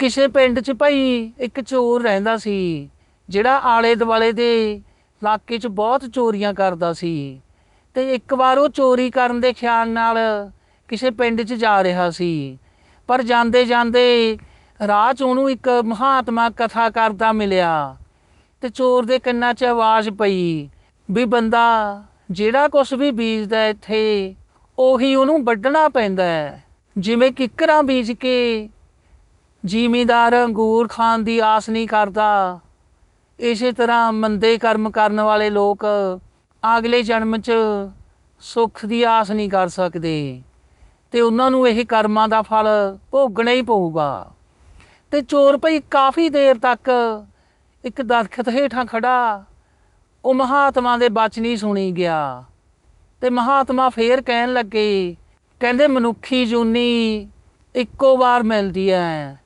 ਕਿਸੇ ਪਿੰਡ 'ਚ ਭਾਈ ਇੱਕ ਚੋਰ ਰਹਿੰਦਾ ਸੀ, ਜਿਹੜਾ ਆਲੇ ਦੁਆਲੇ ਦੇ ਇਲਾਕੇ 'ਚ ਬਹੁਤ ਚੋਰੀਆਂ ਕਰਦਾ ਸੀ। ਤੇ ਇੱਕ ਵਾਰ ਉਹ ਚੋਰੀ ਕਰਨ ਦੇ ਖਿਆਲ ਨਾਲ ਕਿਸੇ ਪਿੰਡ 'ਚ ਜਾ ਰਿਹਾ ਸੀ। ਪਰ ਜਾਂਦੇ ਜਾਂਦੇ ਰਾਹ 'ਚ ਉਹਨੂੰ ਇੱਕ ਮਹਾਤਮਾ ਕਥਾ ਕਰਦਾ ਮਿਲਿਆ। ਤੇ ਚੋਰ ਦੇ ਕੰਨਾਂ 'ਚ ਆਵਾਜ਼ ਪਈ ਵੀ ਬੰਦਾ ਜਿਹੜਾ ਕੁਛ ਵੀ ਬੀਜਦਾ ਇੱਥੇ, ਉਹੀ ਉਹਨੂੰ ਵੱਢਣਾ ਪੈਂਦਾ ਜਿਵੇਂ ਕਿੱਕਰਾਂ ਬੀਜ ਕੇ ਜ਼ਿਮੀਦਾਰ ਅੰਗੂਰ ਖਾਨ ਦੀ ਆਸ ਨਹੀਂ ਕਰਦਾ। ਇਸੇ ਤਰ੍ਹਾਂ ਮੰਦੇ ਕਰਮ ਕਰਨ ਵਾਲੇ ਲੋਕ ਅਗਲੇ ਜਨਮ 'ਚ ਸੁੱਖ ਦੀ ਆਸ ਨਹੀਂ ਕਰ ਸਕਦੇ ਤੇ ਉਹਨਾਂ ਨੂੰ ਇਹ ਕਰਮਾਂ ਦਾ ਫਲ ਭੋਗਣਾ ਹੀ ਪਊਗਾ। ਤੇ ਚੋਰ ਭਈ ਕਾਫੀ ਦੇਰ ਤੱਕ ਇੱਕ ਦਰਖਤ ਹੇਠਾਂ ਖੜਾ ਉਹ ਮਹਾਤਮਾ ਦੇ ਬਚਨੀ ਸੁਣੀ ਗਿਆ। ਤੇ ਮਹਾਤਮਾ ਫੇਰ ਕਹਿਣ ਲੱਗੇ, ਕਹਿੰਦੇ ਮਨੁੱਖੀ ਜੂਨੀ ਇੱਕੋ ਵਾਰ ਮਿਲਦੀ ਹੈ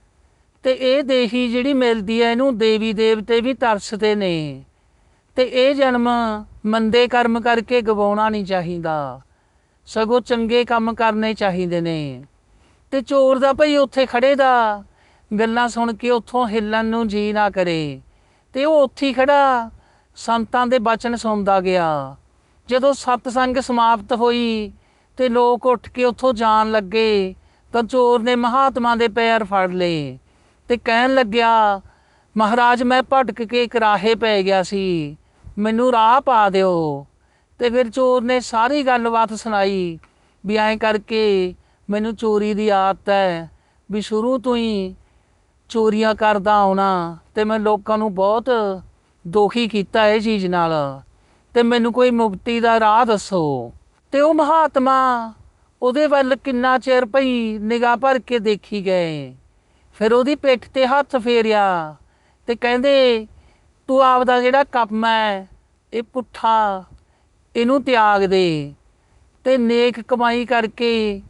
ਤੇ ਇਹ ਦੇਹੀ ਜਿਹੜੀ ਮਿਲਦੀ ਹੈ ਇਹਨੂੰ ਦੇਵੀ ਦੇਵਤੇ ਵੀ ਤਰਸਦੇ ਨੇ। ਤੇ ਇਹ ਜਨਮ ਮੰਦੇ ਕਰਮ ਕਰਕੇ ਗਵਾਉਣਾ ਨਹੀਂ ਚਾਹੀਦਾ। ਸਗੋਂ ਚੰਗੇ ਕੰਮ ਕਰਨੇ ਚਾਹੀਦੇ ਨੇ। ਤੇ ਚੋਰ ਦਾ ਭਈ ਉੱਥੇ ਖੜੇ ਦਾ, ਗੱਲਾਂ ਸੁਣ ਕੇ ਉੱਥੋਂ ਹਿੱਲਣ ਨੂੰ ਜੀ ਨਾ ਕਰੇ। ਤੇ ਉਹ ਉੱਥੇ ਹੀ ਖੜਾ, ਸੰਤਾਂ ਦੇ ਬਚਨ ਸੁਣਦਾ ਗਿਆ। ਜਦੋਂ ਸਤਸੰਗ ਸਮਾਪਤ ਹੋਈ ਤੇ ਲੋਕ ਉੱਠ ਕੇ ਉੱਥੋਂ ਜਾਣ ਲੱਗੇ, ਤਾਂ ਚੋਰ ਨੇ ਮਹਾਤਮਾ ਦੇ ਪੈਰ ਫੜ ਲਏ। ਤੇ ਕਹਿਣ ਲੱਗਿਆ, ਮਹਾਰਾਜ, ਮੈਂ ਭਟਕ ਕੇ ਇੱਕ ਰਾਹੇ ਪੈ ਗਿਆ ਸੀ। ਮੈਨੂੰ ਰਾਹ ਪਾ ਦਿਓ। ਤੇ ਫਿਰ ਚੋਰ ਨੇ ਸਾਰੀ ਗੱਲਬਾਤ ਸੁਣਾਈ ਵੀ ਐਂ ਕਰਕੇ ਮੈਨੂੰ ਚੋਰੀ ਦੀ ਆਦਤ ਹੈ ਵੀ ਸ਼ੁਰੂ ਤੋਂ ਹੀ ਚੋਰੀਆਂ ਕਰਦਾ ਆਉਣਾ ਤੇ ਮੈਂ ਲੋਕਾਂ ਨੂੰ ਬਹੁਤ ਦੁਖੀ ਕੀਤਾ ਇਹ ਚੀਜ਼ ਨਾਲ। ਤੇ ਮੈਨੂੰ ਕੋਈ ਮੁਕਤੀ ਦਾ ਰਾਹ ਦੱਸੋ। ਤੇ ਉਹ ਮਹਾਤਮਾ ਉਹਦੇ ਵੱਲ ਕਿੰਨਾ ਚਿਰ ਭਈ ਨਿਗਾਹ ਭਰ ਕੇ ਦੇਖੀ ਗਏ। ਫਿਰ ਉਹਦੀ ਪਿੱਠ ਤੇ ਹੱਥ ਫੇਰਿਆ ਤੇ ਕਹਿੰਦੇ, ਤੂੰ ਆਪਦਾ ਜਿਹੜਾ ਕੰਮ ਹੈ ਇਹ ਪੁੱਠਾ, ਇਹਨੂੰ ਤਿਆਗ ਦੇ। ਤੇ ਨੇਕ ਕਮਾਈ ਕਰਕੇ,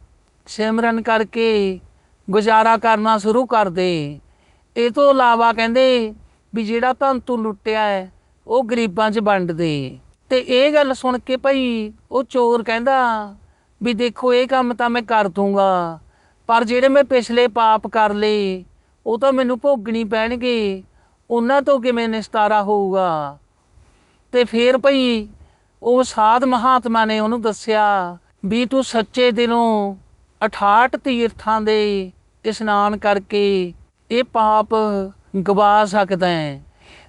ਸਿਮਰਨ ਕਰਕੇ ਗੁਜ਼ਾਰਾ ਕਰਨਾ ਸ਼ੁਰੂ ਕਰ ਦੇ। ਇਹ ਤੋਂ ਇਲਾਵਾ ਕਹਿੰਦੇ ਵੀ ਜਿਹੜਾ ਧਨ ਤੂੰ ਲੁੱਟਿਆ ਹੈ ਉਹ ਗਰੀਬਾਂ 'ਚ ਵੰਡ ਦੇ। ਤੇ ਇਹ ਗੱਲ ਸੁਣ ਕੇ ਭਾਈ ਉਹ ਚੋਰ ਕਹਿੰਦਾ ਵੀ ਦੇਖੋ, ਇਹ ਕੰਮ ਤਾਂ ਮੈਂ ਕਰ ਦੂੰਗਾ। ਪਰ ਜਿਹੜੇ ਮੈਂ ਪਿਛਲੇ ਪਾਪ ਕਰ ਲਏ, ਉਹ ਤਾਂ ਮੈਨੂੰ ਭੋਗਣੀ ਪੈਣਗੇ। ਉਹਨਾਂ ਤੋਂ ਕਿਵੇਂ ਨਿਸਤਾਰਾ ਹੋਊਗਾ? ਤੇ ਫੇਰ ਭਈ ਉਹ ਸਾਧ ਮਹਾਤਮਾ ਨੇ ਉਹਨੂੰ ਦੱਸਿਆ ਵੀ ਤੂੰ ਸੱਚੇ ਦਿਲੋਂ 68 ਤੀਰਥਾਂ ਦੇ ਇਸ਼ਨਾਨ ਕਰਕੇ ਇਹ ਪਾਪ ਗਵਾ ਸਕਦਾ ਹੈ।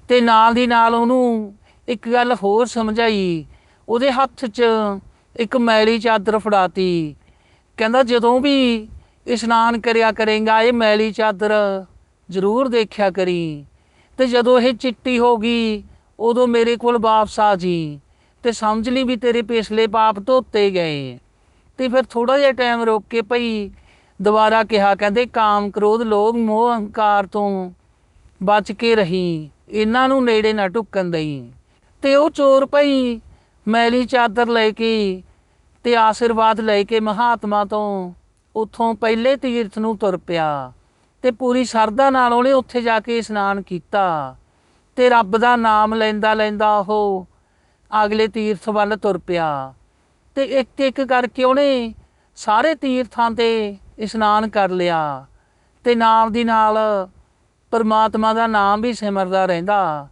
ਤੇ ਨਾਲ ਦੀ ਨਾਲ ਉਹਨੂੰ ਇੱਕ ਗੱਲ ਹੋਰ ਸਮਝਾਈ। ਉਹਦੇ ਹੱਥ 'ਚ ਇੱਕ ਮੈਲੀ ਚਾਦਰ ਫੜਾਤੀ। ਕਹਿੰਦਾ ਜਦੋਂ ਵੀ ਇਸ਼ਨਾਨ ਕਰਿਆ ਕਰੇਗਾ, ਇਹ ਮੈਲੀ ਚਾਦਰ ਜ਼ਰੂਰ ਦੇਖਿਆ ਕਰੀ। ਤੇ ਜਦੋਂ ਇਹ ਚਿੱਟੀ ਹੋ ਗਈ, ਉਦੋਂ ਮੇਰੇ ਕੋਲ ਵਾਪਸ ਆ ਜੀ। ਤੇ ਸਮਝ ਲਈ ਵੀ ਤੇਰੇ ਪਿਛਲੇ ਪਾਪ ਧੋਤੇ ਗਏ। ਤੇ ਫਿਰ ਥੋੜਾ ਜਿਹਾ ਟਾਈਮ ਰੋਕ ਕੇ ਭਈ ਦੁਬਾਰਾ ਕਿਹਾ, ਕਹਿੰਦੇ ਕਾਮ ਕ੍ਰੋਧ ਲੋਭ ਮੋਹ ਹੰਕਾਰ ਤੋਂ ਬਚ ਕੇ ਰਹੀ, ਇਹਨਾਂ ਨੂੰ ਨੇੜੇ ਨਾ ਢੁੱਕਣ ਦਈ। ਤੇ ਉਹ ਚੋਰ ਭਈ ਮੈਲੀ ਚਾਦਰ ਲੈ ਕੇ ਤੇ ਆਸ਼ੀਰਵਾਦ ਲੈ ਕੇ ਮਹਾਤਮਾ ਤੋਂ ਉੱਥੋਂ ਪਹਿਲੇ ਤੀਰਥ ਨੂੰ ਤੁਰ ਪਿਆ ਤੇ ਪੂਰੀ ਸ਼ਰਧਾ ਨਾਲ ਉਹਨੇ ਉੱਥੇ ਜਾ ਕੇ ਇਸ਼ਨਾਨ ਕੀਤਾ ਤੇ ਰੱਬ ਦਾ ਨਾਮ ਲੈਂਦਾ ਲੈਂਦਾ ਉਹ ਅਗਲੇ ਤੀਰਥ ਵੱਲ ਤੁਰ ਪਿਆ ਤੇ ਇੱਕ ਇੱਕ ਕਰਕੇ ਉਹਨੇ ਸਾਰੇ ਤੀਰਥਾਂ ਤੇ ਇਸ਼ਨਾਨ ਕਰ ਲਿਆ ਤੇ ਨਾਲ ਦੀ ਨਾਲ ਪਰਮਾਤਮਾ ਦਾ ਨਾਮ ਵੀ ਸਿਮਰਦਾ ਰਹਿੰਦਾ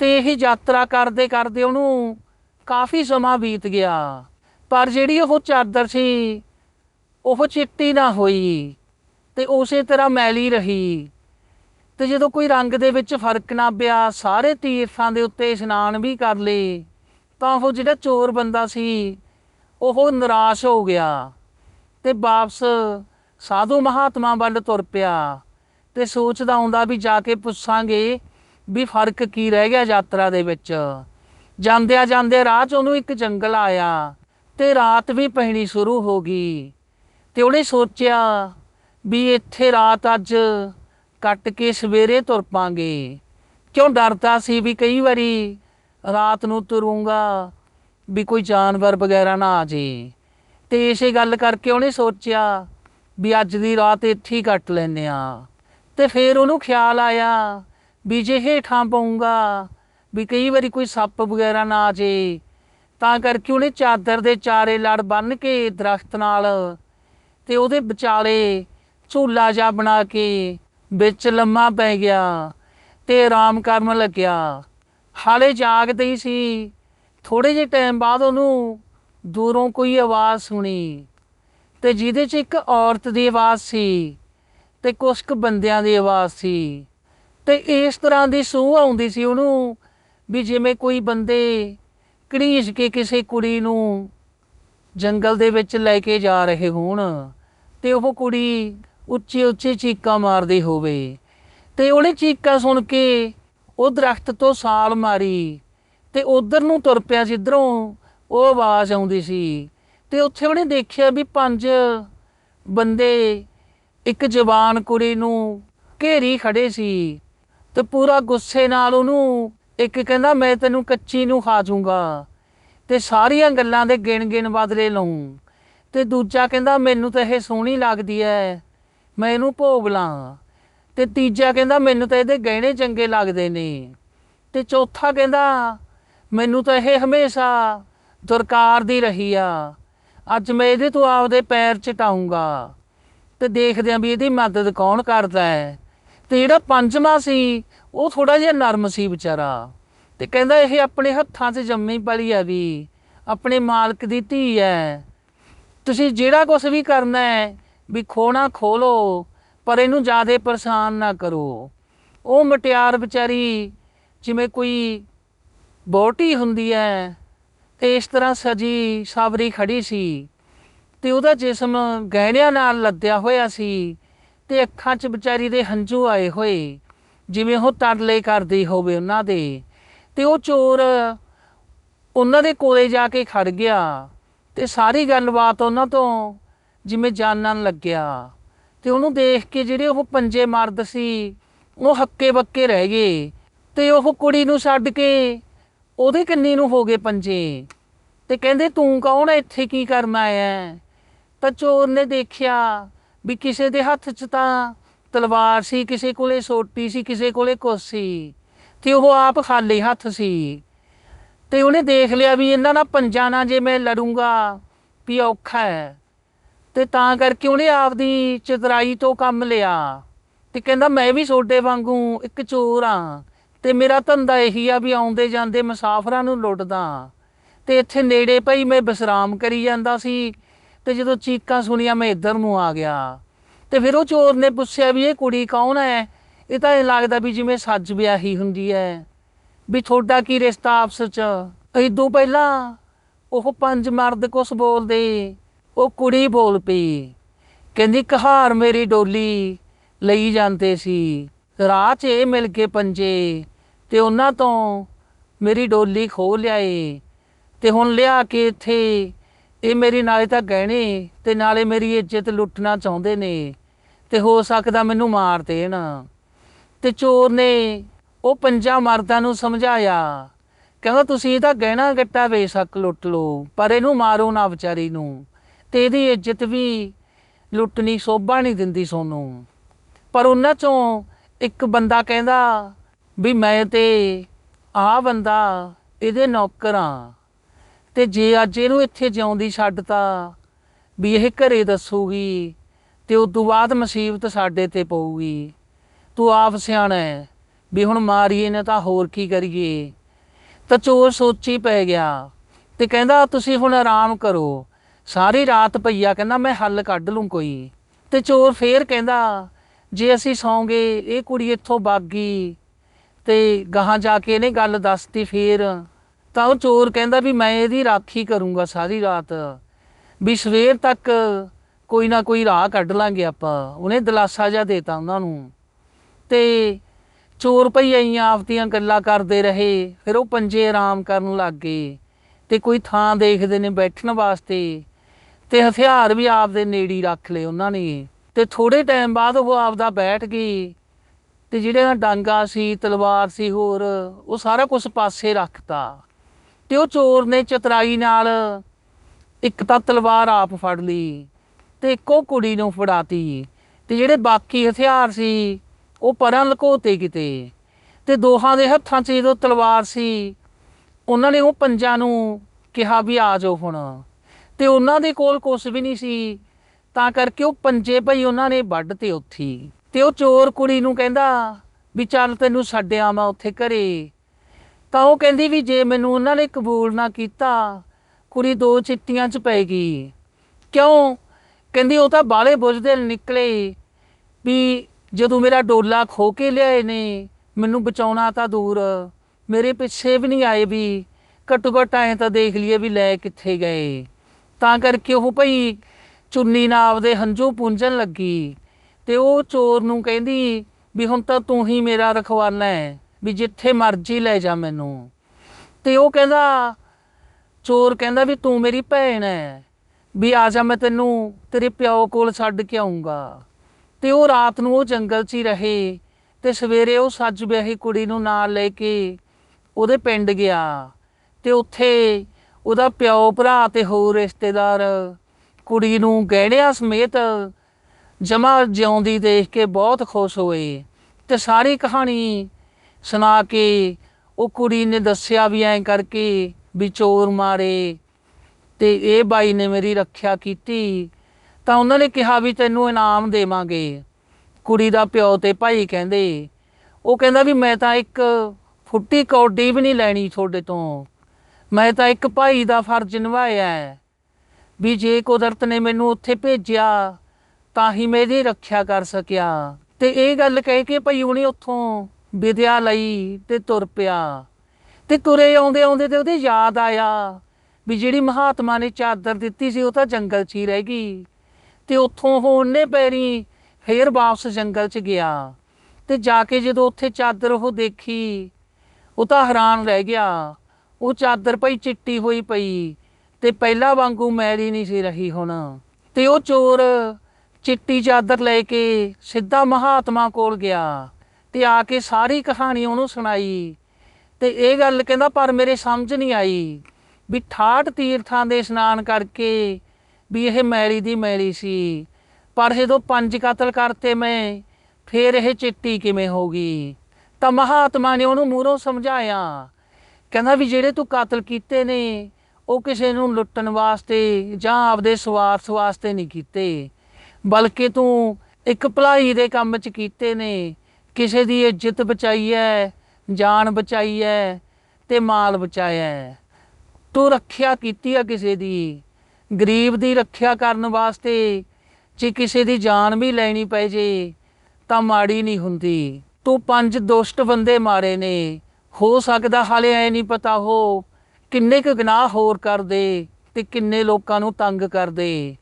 ਤੇ ਇਹ ਯਾਤਰਾ ਕਰਦੇ ਕਰਦੇ ਉਹਨੂੰ ਕਾਫੀ ਸਮਾਂ ਬੀਤ ਗਿਆ ਪਰ ਜਿਹੜੀ ਉਹ ਚਾਦਰ ਸੀ ਉਹ ਚਿੱਟੀ ਨਾ ਹੋਈ ਤੇ ਉਸੇ ਤਰ੍ਹਾਂ ਮੈਲੀ ਰਹੀ। ਤੇ ਜਦੋਂ ਕੋਈ ਰੰਗ ਦੇ ਵਿੱਚ ਫ਼ਰਕ ਨਾ ਪਿਆ, ਸਾਰੇ ਤੀਰਥਾਂ ਦੇ ਉੱਤੇ ਇਸ਼ਨਾਨ ਵੀ ਕਰ ਲਏ, ਤਾਂ ਉਹ ਜਿਹੜਾ ਚੋਰ ਬੰਦਾ ਸੀ, ਉਹ ਨਿਰਾਸ਼ ਹੋ ਗਿਆ ਤੇ ਵਾਪਸ ਸਾਧੂ ਮਹਾਤਮਾ ਵੱਲ ਤੁਰ ਪਿਆ ਤੇ ਸੋਚਦਾ ਹੁੰਦਾ ਵੀ ਜਾ ਕੇ ਪੁੱਛਾਂਗੇ ਵੀ ਫ਼ਰਕ ਕੀ ਰਹਿ ਗਿਆ ਯਾਤਰਾ ਦੇ ਵਿੱਚ। ਜਾਂਦਿਆਂ ਜਾਂਦੇ ਰਾਹ 'ਚ ਉਹਨੂੰ ਇੱਕ ਜੰਗਲ ਆਇਆ ਤੇ ਰਾਤ ਵੀ ਪਹਿਣੀ ਸ਼ੁਰੂ ਹੋ ਗਈ। ਤੇ ਉਹਨੇ ਸੋਚਿਆ ਵੀ ਇੱਥੇ ਰਾਤ ਅੱਜ ਕੱਟ ਕੇ ਸਵੇਰੇ ਤੁਰ ਪਾਂਗੇ। ਕਿਉਂ ਡਰਦਾ ਸੀ ਵੀ ਕਈ ਵਾਰੀ ਰਾਤ ਨੂੰ ਤੁਰੂੰਗਾ ਵੀ ਕੋਈ ਜਾਨਵਰ ਵਗੈਰਾ ਨਾ ਆ ਜੇ। ਤੇ ਇਸੇ ਗੱਲ ਕਰਕੇ ਉਹਨੇ ਸੋਚਿਆ ਵੀ ਅੱਜ ਦੀ ਰਾਤ ਇੱਥੇ ਹੀ ਕੱਟ ਲੈਨੇ ਆ ਤੇ ਫਿਰ ਉਹਨੂੰ ਖਿਆਲ ਆਇਆ ਵੀ ਜੇ ਹੇਠਾਂ ਪਊਂਗਾ ਵੀ ਕਈ ਵਾਰੀ ਕੋਈ ਸੱਪ ਵਗੈਰਾ ਨਾ ਆ ਜੇ, ਤਾਂ ਕਰਕੇ ਉਹਨੇ ਚਾਦਰ ਦੇ ਚਾਰੇ ਲੜ ਬੰਨ ਕੇ ਦਰਖਤ ਨਾਲ ਤੇ ਉਹਦੇ ਵਿਚਾਲੇ ਝੂਲਾ ਜਿਹਾ ਬਣਾ ਕੇ ਵਿੱਚ ਲੰਮਾ ਪੈ ਗਿਆ ਤੇ ਆਰਾਮ ਕਰਨ ਲੱਗਿਆ। ਹਾਲੇ ਜਾਗਦੇ ਹੀ ਸੀ। ਥੋੜੇ ਜਿਹੇ ਟਾਈਮ ਬਾਅਦ ਉਹਨੂੰ ਦੂਰੋਂ ਕੋਈ ਆਵਾਜ਼ ਸੁਣੀ ਤੇ ਜਿਹਦੇ 'ਚ ਇੱਕ ਔਰਤ ਦੀ ਆਵਾਜ਼ ਸੀ ਤੇ ਕੁਝ ਕੁ ਬੰਦਿਆਂ ਦੀ ਆਵਾਜ਼ ਸੀ ਤੇ ਇਸ ਤਰ੍ਹਾਂ ਦੀ ਸੂਹ ਆਉਂਦੀ ਸੀ ਉਹਨੂੰ ਵੀ ਜਿਵੇਂ ਕੋਈ ਬੰਦੇ ਘੜੀਸ ਕੇ ਕਿਸੇ ਕੁੜੀ ਨੂੰ ਜੰਗਲ ਦੇ ਵਿੱਚ ਲੈ ਕੇ ਜਾ ਰਹੇ ਹੋਣ ਤੇ ਉਹ ਕੁੜੀ ਉੱਚੀ ਉੱਚੀ ਚੀਕਾਂ ਮਾਰਦੀ ਹੋਵੇ। ਤੇ ਉਹਨੇ ਚੀਕਾਂ ਸੁਣ ਕੇ ਉਹ ਦਰਖਤ ਤੋਂ ਸਾਲ ਮਾਰੀ ਤੇ ਉਧਰ ਨੂੰ ਤੁਰ ਪਿਆ ਜਿੱਧਰੋਂ ਉਹ ਆਵਾਜ਼ ਆਉਂਦੀ ਸੀ। ਤੇ ਉੱਥੇ ਉਹਨੇ ਦੇਖਿਆ ਵੀ ਪੰਜ ਬੰਦੇ, ਇੱਕ ਜਵਾਨ ਕੁੜੀ ਨੂੰ ਘੇਰੀ ਖੜੇ ਸੀ ਤੇ ਪੂਰਾ ਗੁੱਸੇ ਨਾਲ ਉਹਨੂੰ ਇੱਕ ਕਹਿੰਦਾ, ਮੈਂ ਤੈਨੂੰ ਕੱਚੀ ਨੂੰ ਖਾ ਜਾਊਂਗਾ ਤੇ ਸਾਰੀਆਂ ਗੱਲਾਂ ਦੇ ਗਿਣ ਗਿਣ ਬਦਲੇ ਲਊਂ। ਤੇ ਦੂਜਾ ਕਹਿੰਦਾ, ਮੈਨੂੰ ਤਾਂ ਇਹ ਸੋਹਣੀ ਲੱਗਦੀ ਐ। ਮੈਂ ਇਹਨੂੰ ਭੋਗ ਲਾਂ। ਤੇ ਤੀਜਾ ਕਹਿੰਦਾ, ਮੈਨੂੰ ਤਾਂ ਇਹਦੇ ਗਹਿਣੇ ਚੰਗੇ ਲੱਗਦੇ ਨੇ। ਤੇ ਚੌਥਾ ਕਹਿੰਦਾ, ਮੈਨੂੰ ਤਾਂ ਇਹ ਹਮੇਸ਼ਾ ਦੁਰਕਾਰ ਦੀ ਰਹੀ ਆ। ਅੱਜ ਮੈਂ ਇਹਦੇ ਤੋਂ ਆਪਦੇ ਪੈਰ ਚਟਾਉਂਗਾ ਤੇ ਦੇਖਦੇ ਆਂ ਵੀ ਇਹਦੀ ਮਦਦ ਕੌਣ ਕਰਦਾ ਹੈ ਤੇ ਜਿਹੜਾ ਪੰਜਵਾਂ ਸੀ, ਉਹ ਥੋੜਾ ਜਿਹਾ ਨਰਮ ਸੀ ਵਿਚਾਰਾ। ਤੇ ਕਹਿੰਦਾ ਇਹ ਆਪਣੇ ਹੱਥਾਂ 'ਚ ਜੰਮੀ ਪਲੀ ਹੈ ਵੀ, ਆਪਣੇ ਮਾਲਕ ਦੀ ਧੀ ਹੈ ਤੁਸੀਂ ਜਿਹੜਾ ਕੁਝ ਵੀ ਕਰਨਾ ਹੈ ਵੀ ਖੋਣਾ ਖੋਲੋ, ਪਰ ਇਹਨੂੰ ਜ਼ਿਆਦਾ ਪਰੇਸ਼ਾਨ ਨਾ ਕਰੋ। ਉਹ ਮਟਿਆਰ ਵਿਚਾਰੀ ਜਿਵੇਂ ਕੋਈ ਬੋਟੀ ਹੁੰਦੀ ਹੈ ਤੇ ਇਸ ਤਰ੍ਹਾਂ ਸਜੀ ਸਾਵਰੀ ਖੜੀ ਸੀ, ਤੇ ਉਹਦਾ ਜਿਸਮ ਗਹਿਣਿਆਂ ਨਾਲ ਲੱਦਿਆ ਹੋਇਆ ਸੀ, ਤੇ ਅੱਖਾਂ 'ਚ ਵਿਚਾਰੀ ਦੇ ਹੰਝੂ ਆਏ ਹੋਏ, ਜਿਵੇਂ ਉਹ ਤਰਲੇ ਕਰਦੀ ਹੋਵੇ ਉਹਨਾਂ ਦੇ। ਤੇ ਉਹ ਚੋਰ ਉਹਨਾਂ ਦੇ ਕੋਲੇ ਜਾ ਕੇ ਖੜ ਗਿਆ ਤੇ ਸਾਰੀ ਗੱਲਬਾਤ ਉਹਨਾਂ ਤੋਂ ਜਿਵੇਂ ਜਾਣਨ ਲੱਗਿਆ। ਤੇ ਉਹਨੂੰ ਦੇਖ ਕੇ ਜਿਹੜੇ ਉਹ ਪੰਜੇ ਮਰਦ ਸੀ, ਉਹ ਹੱਕੇ ਬੱਕੇ ਰਹਿ ਗਏ ਤੇ ਉਹ ਕੁੜੀ ਨੂੰ ਛੱਡ ਕੇ ਉਹਦੇ ਕੰਨੀ ਨੂੰ ਹੋ ਗਏ ਪੰਜੇ। ਤੇ ਕਹਿੰਦੇ, ਤੂੰ ਕੌਣ ਹੈ ਇੱਥੇ ਕੀ ਕਰਨ ਆਇਆ ਹੈ? ਤਾਂ ਚੋਰ ਨੇ ਦੇਖਿਆ ਵੀ ਕਿਸੇ ਦੇ ਹੱਥ 'ਚ ਤਾਂ ਤਲਵਾਰ ਸੀ, ਕਿਸੇ ਕੋਲੇ ਸੋਟੀ ਸੀ, ਕਿਸੇ ਕੋਲੇ ਕੁਛ ਸੀ। ਤੇ ਉਹ ਆਪ ਖਾਲੀ ਹੱਥ ਸੀ। ਤੇ ਉਹਨੇ ਦੇਖ ਲਿਆ ਵੀ ਇਹਨਾਂ ਨਾਲ ਪੰਜਾਂ ਨਾਲ ਜੇ ਮੈਂ ਲੜੂੰਗਾ ਵੀ ਔਖਾ ਹੈ। ਤੇ ਤਾਂ ਕਰਕੇ ਉਹਨੇ ਆਪਦੀ ਚਤਰਾਈ ਤੋਂ ਕੰਮ ਲਿਆ। ਤੇ ਕਹਿੰਦਾ, ਮੈਂ ਵੀ ਸੋਡੇ ਵਾਂਗੂ ਇੱਕ ਚੋਰ ਆ। ਤੇ ਮੇਰਾ ਧੰਦਾ ਇਹੀ ਆ ਵੀ ਆਉਂਦੇ ਜਾਂਦੇ ਮੁਸਾਫਰਾਂ ਨੂੰ ਲੁੱਟਦਾ। ਤੇ ਇੱਥੇ ਨੇੜੇ ਭਈ ਮੈਂ ਵਿਸਰਾਮ ਕਰੀ ਜਾਂਦਾ ਸੀ। ਤੇ ਜਦੋਂ ਚੀਕਾਂ ਸੁਣੀਆਂ ਮੈਂ ਇੱਧਰ ਨੂੰ ਆ ਗਿਆ। ਤੇ ਫਿਰ ਉਹ ਚੋਰ ਨੇ ਪੁੱਛਿਆ ਵੀ ਇਹ ਕੁੜੀ ਕੌਣ ਹੈ? ਇਹ ਤਾਂ ਇਹ ਲੱਗਦਾ ਵੀ ਜਿਵੇਂ ਸੱਜ ਵਿਆਹੀ ਹੁੰਦੀ ਹੈ ਵੀ ਤੁਹਾਡਾ ਕੀ ਰਿਸ਼ਤਾ ਆਪਸ ਚ? ਇਦੋਂ ਪਹਿਲਾਂ, ਉਹ ਪੰਜ ਮਰਦ ਕੁਛ ਬੋਲਦੇ, ਉਹ ਕੁੜੀ ਬੋਲ ਪਈ। ਕਹਿੰਦੀ ਕਹਾਰ ਮੇਰੀ ਡੋਲੀ ਲਈ ਜਾਂਦੇ ਸੀ। ਰਾਹ 'ਚ ਇਹ ਮਿਲ ਕੇ ਪੰਜੇ, ਤੇ ਉਹਨਾਂ ਤੋਂ ਮੇਰੀ ਡੋਲੀ ਖੋਹ ਲਿਆਏ। ਤੇ ਹੁਣ ਲਿਆ ਕੇ ਇੱਥੇ, ਇਹ ਮੇਰੀ ਨਾਲੇ ਤਾਂ ਗਹਿਣੇ, ਤੇ ਨਾਲੇ ਮੇਰੀ ਇੱਜ਼ਤ ਲੁੱਟਣਾ ਚਾਹੁੰਦੇ ਨੇ। ਤੇ ਹੋ ਸਕਦਾ ਮੈਨੂੰ ਮਾਰ ਦੇਣ। ਤੇ ਚੋਰ ਨੇ ਉਹ ਪੰਜਾਂ ਮਰਦਾਂ ਨੂੰ ਸਮਝਾਇਆ। ਕਹਿੰਦਾ, ਤੁਸੀਂ ਇਹਦਾ ਗਹਿਣਾ ਗੱਟਾ ਬੇਸ਼ੱਕ ਲੁੱਟ ਲਓ, ਪਰ ਇਹਨੂੰ ਮਾਰੋ ਨਾ ਵਿਚਾਰੀ ਨੂੰ। ਤੇ ਇਹਦੀ ਇੱਜ਼ਤ ਵੀ ਲੁੱਟਣੀ, ਸੋਭਾ ਨਹੀਂ ਦਿੰਦੀ ਸੋਨੂੰ। ਪਰ ਉਹਨਾਂ ਚੋਂ ਇੱਕ ਬੰਦਾ ਕਹਿੰਦਾ, ਵੀ ਮੈਂ ਤੇ ਆਹ ਬੰਦਾ ਇਹਦੇ ਨੌਕਰ ਆ। ਤੇ ਜੇ ਅੱਜ ਇਹਨੂੰ ਇੱਥੇ ਜਿਉਂਦੀ ਛੱਡਤਾ, ਵੀ ਇਹ ਘਰੇ ਦੱਸੂਗੀ, ਤੇ ਉਸ ਤੋਂ ਬਾਅਦ ਮੁਸੀਬਤ ਸਾਡੇ ਤੇ ਪਊਗੀ। ਤੂੰ ਆਪ ਸਿਆਣਾ ਹੈ। ਵੀ ਹੁਣ ਮਾਰੀਏ ਨਾ ਤਾਂ ਹੋਰ ਕੀ ਕਰੀਏ। ਤਾਂ ਚੋਰ ਸੋਚੀ ਪੈ ਗਿਆ ਤੇ ਕਹਿੰਦਾ, ਤੁਸੀਂ ਹੁਣ ਆਰਾਮ ਕਰੋ। ਸਾਰੀ ਰਾਤ ਪਈਆ ਕਹਿੰਦਾ, ਮੈਂ ਹੱਲ ਕੱਢ ਲੂੰ ਕੋਈ। ਤੇ ਚੋਰ ਫੇਰ ਕਹਿੰਦਾ, ਜੇ ਅਸੀਂ ਸੌਂਗੇ, ਇਹ ਕੁੜੀ ਇੱਥੋਂ ਭੱਗ ਗਈ। ਤੇ ਗਾਹਾਂ ਜਾ ਕੇ ਇਹਨੇ ਗੱਲ ਦੱਸਤੀ ਫੇਰ। ਤਾਂ ਉਹ ਚੋਰ ਕਹਿੰਦਾ ਵੀ, ਮੈਂ ਇਹਦੀ ਰਾਖੀ ਕਰੂੰਗਾ ਸਾਰੀ ਰਾਤ। ਵੀ ਸਵੇਰ ਤੱਕ ਕੋਈ ਨਾ ਕੋਈ ਰਾਹ ਕੱਢ ਲਾਂਗੇ ਆਪਾਂ। ਉਹਨੇ ਦਲਾਸਾ ਜਿਹਾ ਦੇਤਾ ਉਹਨਾਂ ਨੂੰ। ਤੇ ਚੋਰ ਭਈਆਂ ਆਈਆਂ ਆਪਦੀਆਂ ਗੱਲਾਂ ਕਰਦੇ ਰਹੇ, ਫਿਰ ਉਹ ਪੰਜੇ ਆਰਾਮ ਕਰਨ ਲੱਗ ਗਏ ਤੇ ਕੋਈ ਥਾਂ ਦੇਖਦੇ ਨੇ ਬੈਠਣ ਵਾਸਤੇ ਤੇ ਹਥਿਆਰ ਵੀ ਆਪਦੇ ਨੇੜੇ ਰੱਖ ਲਏ ਉਹਨਾਂ ਨੇ ਤੇ ਥੋੜੇ ਟਾਈਮ ਬਾਅਦ ਉਹ ਆਪਦਾ ਬੈਠ ਗਈ ਤੇ ਜਿਹੜੇ ਨਾਲ ਡਾਂਗਾ ਸੀ, ਤਲਵਾਰ ਸੀ ਹੋਰ, ਉਹ ਸਾਰਾ ਕੁਝ ਪਾਸੇ ਰੱਖਤਾ ਤੇ ਉਹ ਚੋਰ ਨੇ ਚਤਰਾਈ ਨਾਲ ਇੱਕ ਤਾਂ ਤਲਵਾਰ ਆਪ ਫੜ ਲਈ ਤੇ ਇੱਕੋ ਕੁੜੀ ਨੂੰ ਫੜਾਤੀ ਤੇ ਜਿਹੜੇ ਬਾਕੀ ਹਥਿਆਰ ਸੀ ਉਹ ਪਰਾਂ ਲੁਕੋਤੇ ਕਿਤੇ। ਤੇ ਦੋਹਾਂ ਦੇ ਹੱਥਾਂ 'ਚ ਜਦੋਂ ਤਲਵਾਰ ਸੀ, ਉਹਨਾਂ ਨੇ ਉਹ ਪੰਜਾਂ ਨੂੰ ਕਿਹਾ ਵੀ ਆ ਜਾਓ ਹੁਣ। ਤੇ ਉਹਨਾਂ ਦੇ ਕੋਲ ਕੁਝ ਵੀ ਨਹੀਂ ਸੀ, ਤਾਂ ਕਰਕੇ ਉਹ ਪੰਜੇ ਭਈ ਉਹਨਾਂ ਨੇ ਵੱਢ ਤੇ ਉੱਥੀ ਤੇ ਉਹ ਚੋਰ ਕੁੜੀ ਨੂੰ ਕਹਿੰਦਾ, ਵੀ ਚੱਲ ਤੈਨੂੰ ਛੱਡਿਆ ਮੈਂ ਉੱਥੇ ਘਰੇ। ਤਾਂ ਉਹ ਕਹਿੰਦੀ ਵੀ ਜੇ ਮੈਨੂੰ ਉਹਨਾਂ ਨੇ ਕਬੂਲ ਨਾ ਕੀਤਾ, ਕੁੜੀ ਦੋ ਚਿੱਟੀਆਂ 'ਚ ਪੈ ਗਈ। ਕਿਉਂ? ਕਹਿੰਦੀ ਉਹ ਤਾਂ ਬਾਲੇ ਬੁੱਝਦੇ ਨਿਕਲੇ, ਵੀ ਜਦੋਂ ਮੇਰਾ ਡੋਲਾ ਖੋ ਕੇ ਲਿਆਏ ਨੇ, ਮੈਨੂੰ ਬਚਾਉਣਾ ਤਾਂ ਦੂਰ। ਮੇਰੇ ਪਿੱਛੇ ਵੀ ਨਹੀਂ ਆਏ ਵੀ ਘੱਟੋ ਘੱਟ ਐਂ ਤਾਂ ਦੇਖ ਲਈਏ ਵੀ ਲੈ ਕਿੱਥੇ ਗਏ। ਤਾਂ ਕਰਕੇ ਉਹ ਭਈ ਚੁੰਨੀ ਨਾਲ ਆਪਦੇ ਹੰਝੂ ਪੂੰਝਣ ਲੱਗੀ ਤੇ ਉਹ ਚੋਰ ਨੂੰ ਕਹਿੰਦੀ ਵੀ ਹੁਣ ਤਾਂ ਤੂੰ ਹੀ ਮੇਰਾ ਰਖਵਾਲਾ ਹੈ ਵੀ ਜਿੱਥੇ ਮਰਜ਼ੀ ਲੈ ਜਾ ਮੈਨੂੰ। ਤੇ ਉਹ ਕਹਿੰਦਾ, ਚੋਰ ਕਹਿੰਦਾ ਵੀ ਤੂੰ ਮੇਰੀ ਭੈਣ ਹੈ ਵੀ ਆ ਜਾ ਮੈਂ ਤੈਨੂੰ ਤੇਰੇ ਪਿਓ ਕੋਲ ਛੱਡ ਕੇ ਆਉਂਗਾ ਤੇ ਉਹ ਰਾਤ ਨੂੰ ਉਹ ਜੰਗਲ 'ਚ ਹੀ ਰਹੇ ਤੇ ਸਵੇਰੇ ਉਹ ਸੱਜ ਵਿਆਹੀ ਕੁੜੀ ਨੂੰ ਨਾਲ ਲੈ ਕੇ ਉਹਦੇ ਪਿੰਡ ਗਿਆ ਤੇ ਉੱਥੇ ਉਹਦਾ ਪਿਓ, ਭਰਾ ਤੇ ਹੋਰ ਰਿਸ਼ਤੇਦਾਰ ਕੁੜੀ ਨੂੰ ਗਹਿਣਿਆਂ ਸਮੇਤ ਜਮਾ ਜਿਉਂਦੀ ਦੇਖ ਕੇ ਬਹੁਤ ਖੁਸ਼ ਹੋਏ ਤੇ ਸਾਰੀ ਕਹਾਣੀ ਸੁਣਾ ਕੇ ਉਹ ਕੁੜੀ ਨੇ ਦੱਸਿਆ ਵੀ ਐਂ ਕਰਕੇ ਵੀ ਚੋਰ ਮਾਰੇ ਤੇ ਇਹ ਬਾਈ ਨੇ ਮੇਰੀ ਰੱਖਿਆ ਕੀਤੀ ਤਾਂ ਉਹਨਾਂ ਨੇ ਕਿਹਾ ਵੀ ਤੈਨੂੰ ਇਨਾਮ ਦੇਵਾਂਗੇ। ਕੁੜੀ ਦਾ ਪਿਓ ਤੇ ਭਾਈ ਕਹਿੰਦੇ, ਉਹ ਕਹਿੰਦਾ ਵੀ ਮੈਂ ਤਾਂ ਇੱਕ ਫੁੱਟੀ ਕੌਡੀ ਵੀ ਨਹੀਂ ਲੈਣੀ ਤੁਹਾਡੇ ਤੋਂ। ਮੈਂ ਤਾਂ ਇੱਕ ਭਾਈ ਦਾ ਫਰਜ਼ ਨਿਭਾਇਆ ਵੀ ਜੇ ਕੁਦਰਤ ਨੇ ਮੈਨੂੰ ਉੱਥੇ ਭੇਜਿਆ, ਤਾਂ ਹੀ ਮੈਂ ਇਹਦੀ ਰੱਖਿਆ ਕਰ ਸਕਿਆ। ਤੇ ਇਹ ਗੱਲ ਕਹਿ ਕੇ ਭਈ ਉਹਨੇ ਉੱਥੋਂ ਵਿਦਿਆ ਲਈ ਤੇ ਤੁਰ ਪਿਆ। ਤੇ ਤੁਰੇ ਆਉਂਦੇ ਆਉਂਦੇ ਤੇ ਉਹਦੇ ਯਾਦ ਆਇਆ ਵੀ ਜਿਹੜੀ ਮਹਾਤਮਾ ਨੇ ਚਾਦਰ ਦਿੱਤੀ ਸੀ, ਉਹ ਤਾਂ ਜੰਗਲ 'ਚ ਹੀ ਰਹਿ ਗਈ। ਤੇ ਉੱਥੋਂ ਉਹ ਉਹਨੇ ਪੈਰੀ ਫੇਰ ਵਾਪਸ ਜੰਗਲ 'ਚ ਗਿਆ। ਤੇ ਜਾ ਕੇ ਜਦੋਂ ਉੱਥੇ ਚਾਦਰ ਉਹ ਦੇਖੀ, ਉਹ ਤਾਂ ਹੈਰਾਨ ਰਹਿ ਗਿਆ। ਉਹ ਚਾਦਰ ਪਈ ਚਿੱਟੀ ਹੋਈ ਪਈ ਤੇ ਪਹਿਲਾਂ ਵਾਂਗੂ ਮੈਲੀ ਨਹੀਂ ਸੀ ਰਹੀ ਹੁਣ। ਤੇ ਉਹ ਚੋਰ ਚਿੱਟੀ ਚਾਦਰ ਲੈ ਕੇ ਸਿੱਧਾ ਮਹਾਤਮਾ ਕੋਲ ਗਿਆ ਤੇ ਆ ਕੇ ਸਾਰੀ ਕਹਾਣੀ ਉਹਨੂੰ ਸੁਣਾਈ। ਤੇ ਇਹ ਗੱਲ ਕਹਿੰਦਾ, ਪਰ ਮੇਰੇ ਸਮਝ ਨਹੀਂ ਆਈ ਵੀ 68 ਤੀਰਥਾਂ ਦੇ ਇਸ਼ਨਾਨ ਕਰਕੇ ਵੀ ਇਹ ਮੈਲੀ ਦੀ ਮੈਲੀ ਸੀ। ਪਰ ਜਦੋਂ ਪੰਜ ਕਤਲ ਕਰਤੇ ਮੈਂ, ਫੇਰ ਇਹ ਚਿੱਟੀ ਕਿਵੇਂ ਹੋ ਗਈ? ਤਾਂ ਮਹਾਤਮਾ ਨੇ ਉਹਨੂੰ ਮੂਹਰੋਂ ਸਮਝਾਇਆ। ਕਹਿੰਦਾ ਵੀ ਜਿਹੜੇ ਤੂੰ ਕਤਲ ਕੀਤੇ ਨੇ, ਉਹ ਕਿਸੇ ਨੂੰ ਲੁੱਟਣ ਵਾਸਤੇ ਜਾਂ ਆਪਦੇ ਸਵਾਰਥ ਵਾਸਤੇ ਨਹੀਂ ਕੀਤੇ। ਬਲਕਿ ਤੂੰ ਇੱਕ ਭਲਾਈ ਦੇ ਕੰਮ 'ਚ ਕੀਤੇ ਨੇ। ਕਿਸੇ ਦੀ ਇੱਜ਼ਤ ਬਚਾਈ ਹੈ ਜਾਨ ਬਚਾਈ ਹੈ ਤੇ ਮਾਲ ਬਚਾਇਆ ਤੂੰ ਰੱਖਿਆ ਕੀਤੀ ਆ ਕਿਸੇ ਦੀ। ਗਰੀਬ ਦੀ ਰੱਖਿਆ ਕਰਨ ਵਾਸਤੇ ਜੇ ਕਿਸੇ ਦੀ ਜਾਨ ਵੀ ਲੈਣੀ ਪੈ ਜੇ, ਤਾਂ ਮਾੜੀ ਨਹੀਂ ਹੁੰਦੀ। ਤੂੰ ਪੰਜ ਦੁਸ਼ਟ ਬੰਦੇ ਮਾਰੇ ਨੇ। ਹੋ ਸਕਦਾ ਹਾਲੇ ਐ ਨਹੀਂ ਪਤਾ ਹੋ ਕਿੰਨੇ ਕੁ ਗੁਨਾਹ ਹੋਰ ਕਰਦੇ ਤੇ ਕਿੰਨੇ ਲੋਕਾਂ ਨੂੰ ਤੰਗ ਕਰਦੇ।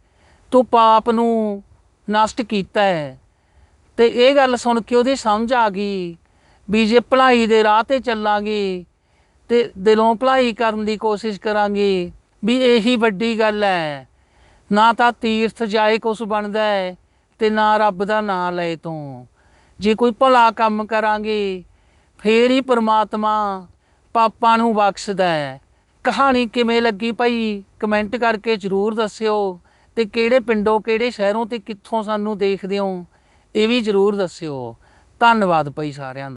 ਤੂੰ ਪਾਪ ਨੂੰ ਨਸ਼ਟ ਕੀਤਾ ਹੈ ਤੇ ਇਹ ਗੱਲ ਸੁਣ ਕੇ ਉਹਦੀ ਸਮਝ ਆ ਗਈ ਵੀ ਜੇ ਭਲਾਈ ਦੇ ਰਾਹ ਤੇ ਚੱਲਾਂਗੇ ਤੇ ਦਿਲੋਂ ਭਲਾਈ ਕਰਨ ਦੀ ਕੋਸ਼ਿਸ਼ ਕਰਾਂਗੇ ਵੀ ਇਹੀ ਵੱਡੀ ਗੱਲ ਹੈ। ਨਾ ਤਾਂ ਤੀਰਥ ਜਾਏ ਕੁਛ ਬਣਦਾ ਹੈ ਤੇ ਨਾ ਰੱਬ ਦਾ ਨਾਮ ਲਏ ਤੂੰ। ਜੇ ਕੋਈ ਭਲਾ ਕੰਮ ਕਰਾਂਗੇ, ਫੇਰ ਹੀ ਪ੍ਰਮਾਤਮਾ ਪਾਪਾਂ ਨੂੰ ਬਖਸ਼ਦਾ ਹੈ। ਕਹਾਣੀ ਕਿਵੇਂ ਲੱਗੀ ਭਾਈ? ਕਮੈਂਟ ਕਰਕੇ ਜਰੂਰ ਦੱਸਿਓ ਤੇ ਕਿਹੜੇ ਪਿੰਡੋਂ, ਕਿਹੜੇ ਸ਼ਹਿਰੋਂ ਤੇ ਕਿੱਥੋਂ ਸਾਨੂੰ ਦੇਖਦੇ ਹੋ, ਇਹ ਵੀ ਜਰੂਰ ਦੱਸਿਓ। ਧੰਨਵਾਦ ਭਾਈ ਸਾਰਿਆਂ ਦਾ।